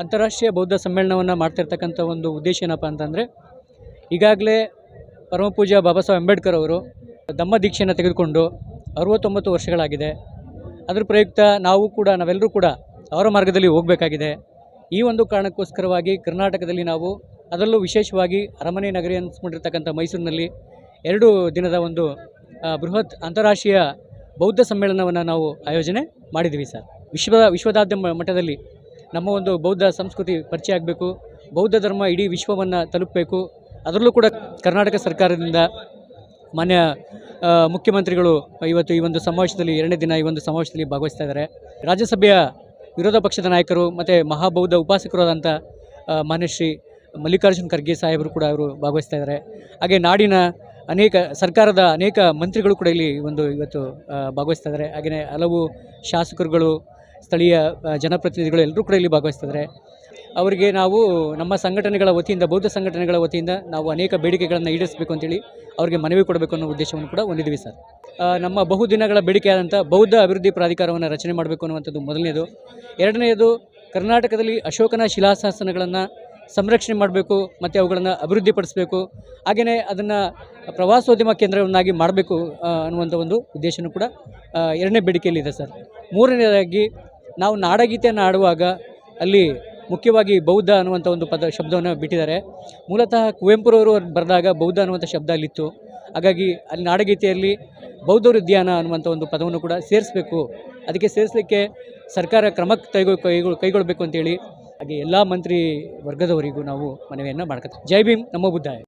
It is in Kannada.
ಅಂತಾರಾಷ್ಟ್ರೀಯ ಬೌದ್ಧ ಸಮ್ಮೇಳನವನ್ನು ಮಾಡ್ತಿರ್ತಕ್ಕಂಥ ಒಂದು ಉದ್ದೇಶ ಏನಪ್ಪ ಅಂತಂದರೆ, ಈಗಾಗಲೇ ಪರಮಪೂಜ್ಯ ಬಾಬಾ ಸಾಹೇಬ್ ಅಂಬೇಡ್ಕರ್ ಅವರು ಧಮ್ಮ ದೀಕ್ಷೆಯನ್ನು ತೆಗೆದುಕೊಂಡು ಅರುವತ್ತೊಂಬತ್ತು ವರ್ಷಗಳಾಗಿದೆ. ಅದರ ಪ್ರಯುಕ್ತ ನಾವು ಕೂಡ, ನಾವೆಲ್ಲರೂ ಕೂಡ ಅವರ ಮಾರ್ಗದಲ್ಲಿ ಹೋಗಬೇಕಾಗಿದೆ. ಈ ಒಂದು ಕಾರಣಕ್ಕೋಸ್ಕರವಾಗಿ ಕರ್ನಾಟಕದಲ್ಲಿ ನಾವು ಅದರಲ್ಲೂ ವಿಶೇಷವಾಗಿ ಅರಮನೆ ನಗರಿ ಅನಿಸ್ಕೊಂಡಿರ್ತಕ್ಕಂಥ ಮೈಸೂರಿನಲ್ಲಿ ಎರಡು ದಿನದ ಒಂದು ಬೃಹತ್ ಅಂತಾರಾಷ್ಟ್ರೀಯ ಬೌದ್ಧ ಸಮ್ಮೇಳನವನ್ನು ನಾವು ಆಯೋಜನೆ ಮಾಡಿದ್ದೀವಿ ಸರ್. ವಿಶ್ವದ ವಿಶ್ವದಾದ್ಯ ಮ- ಮಟ್ಟದಲ್ಲಿ ನಮ್ಮ ಒಂದು ಬೌದ್ಧ ಸಂಸ್ಕೃತಿ ಪರಿಚಯ ಆಗಬೇಕು. ಬೌದ್ಧ ಧರ್ಮ ಇಡೀ ವಿಶ್ವವನ್ನು ತಲುಪಬೇಕು. ಅದರಲ್ಲೂ ಕೂಡ ಕರ್ನಾಟಕ ಸರ್ಕಾರದಿಂದ ಮಾನ್ಯ ಮುಖ್ಯಮಂತ್ರಿಗಳು ಇವತ್ತು ಈ ಒಂದು ಸಮಾವೇಶದಲ್ಲಿ, ಎರಡನೇ ದಿನ ಈ ಒಂದು ಸಮಾವೇಶದಲ್ಲಿ ಭಾಗವಹಿಸ್ತಾ ಇದ್ದಾರೆ. ರಾಜ್ಯಸಭೆಯ ವಿರೋಧ ಪಕ್ಷದ ನಾಯಕರು ಮತ್ತು ಮಹಾಬೌದ್ಧ ಉಪಾಸಕರಾದಂಥ ಮಾನ್ಯ ಶ್ರೀ ಮಲ್ಲಿಕಾರ್ಜುನ್ ಖರ್ಗೆ ಸಾಹೇಬರು ಕೂಡ ಅವರು ಭಾಗವಹಿಸ್ತಾ ಇದ್ದಾರೆ. ಹಾಗೆ ನಾಡಿನ ಅನೇಕ, ಸರ್ಕಾರದ ಅನೇಕ ಮಂತ್ರಿಗಳು ಕೂಡ ಇಲ್ಲಿ ಒಂದು ಇವತ್ತು ಭಾಗವಹಿಸ್ತಾ ಇದ್ದಾರೆ. ಹಾಗೆಯೇ ಹಲವು ಶಾಸಕರುಗಳು ಸ್ಥಳೀಯ ಜನಪ್ರತಿನಿಧಿಗಳು ಎಲ್ಲರೂ ಕೂಡ ಇಲ್ಲಿ ಭಾಗವಹಿಸ್ತಿದ್ದಾರೆ. ಅವರಿಗೆ ನಾವು ನಮ್ಮ ಸಂಘಟನೆಗಳ ವತಿಯಿಂದ, ಬೌದ್ಧ ಸಂಘಟನೆಗಳ ವತಿಯಿಂದ ನಾವು ಅನೇಕ ಬೇಡಿಕೆಗಳನ್ನು ಈಡೇರಿಸಬೇಕು ಅಂತೇಳಿ ಅವರಿಗೆ ಮನವಿ ಕೊಡಬೇಕು ಅನ್ನೋ ಉದ್ದೇಶವನ್ನು ಕೂಡ ಹೊಂದಿದ್ದೀವಿ ಸರ್. ನಮ್ಮ ಬಹುದಿನಗಳ ಬೇಡಿಕೆಯಾದಂಥ ಬೌದ್ಧ ಅಭಿವೃದ್ಧಿ ಪ್ರಾಧಿಕಾರವನ್ನು ರಚನೆ ಮಾಡಬೇಕು ಅನ್ನುವಂಥದ್ದು ಮೊದಲನೇದು. ಎರಡನೆಯದು, ಕರ್ನಾಟಕದಲ್ಲಿ ಅಶೋಕನ ಶಿಲಾಶಾಸನಗಳನ್ನು ಸಂರಕ್ಷಣೆ ಮಾಡಬೇಕು, ಮತ್ತು ಅವುಗಳನ್ನು ಅಭಿವೃದ್ಧಿಪಡಿಸಬೇಕು, ಹಾಗೆಯೇ ಅದನ್ನು ಪ್ರವಾಸೋದ್ಯಮ ಕೇಂದ್ರವನ್ನಾಗಿ ಮಾಡಬೇಕು ಅನ್ನುವಂಥ ಒಂದು ಉದ್ದೇಶನೂ ಕೂಡ ಎರಡನೇ ಬೇಡಿಕೆಯಲ್ಲಿದೆ ಸರ್. ಮೂರನೇದಾಗಿ ನಾವು ನಾಡಗೀತೆಯನ್ನು ಆಡುವಾಗ ಅಲ್ಲಿ ಮುಖ್ಯವಾಗಿ ಬೌದ್ಧ ಅನ್ನುವಂಥ ಒಂದು ಪದ ಶಬ್ದವನ್ನು ಬಿಟ್ಟಿದ್ದಾರೆ. ಮೂಲತಃ ಕುವೆಂಪುರವರು ಬರೆದಾಗ ಬೌದ್ಧ ಅನ್ನುವಂಥ ಶಬ್ದ ಅಲ್ಲಿತ್ತು. ಹಾಗಾಗಿ ಅಲ್ಲಿ ನಾಡಗೀತೆಯಲ್ಲಿ ಬೌದ್ಧ ಉದ್ಯಾನ ಅನ್ನುವಂಥ ಒಂದು ಪದವನ್ನು ಕೂಡ ಸೇರಿಸಬೇಕು. ಅದಕ್ಕೆ ಸೇರಿಸಲಿಕ್ಕೆ ಸರ್ಕಾರ ಕ್ರಮ ಕೈಗೊಳ್ ಕೈಗೊಳ್ ಕೈಗೊಳ್ಳಬೇಕು ಅಂತೇಳಿ ಹಾಗೆ ಎಲ್ಲ ಮಂತ್ರಿ ವರ್ಗದವರಿಗೂ ನಾವು ಮನವಿಯನ್ನು ಮಾಡ್ಕೊತೀವಿ ಜೈ ಭೀಮ್, ನಮ್ಮ ಬುದ್ಧಾಯ.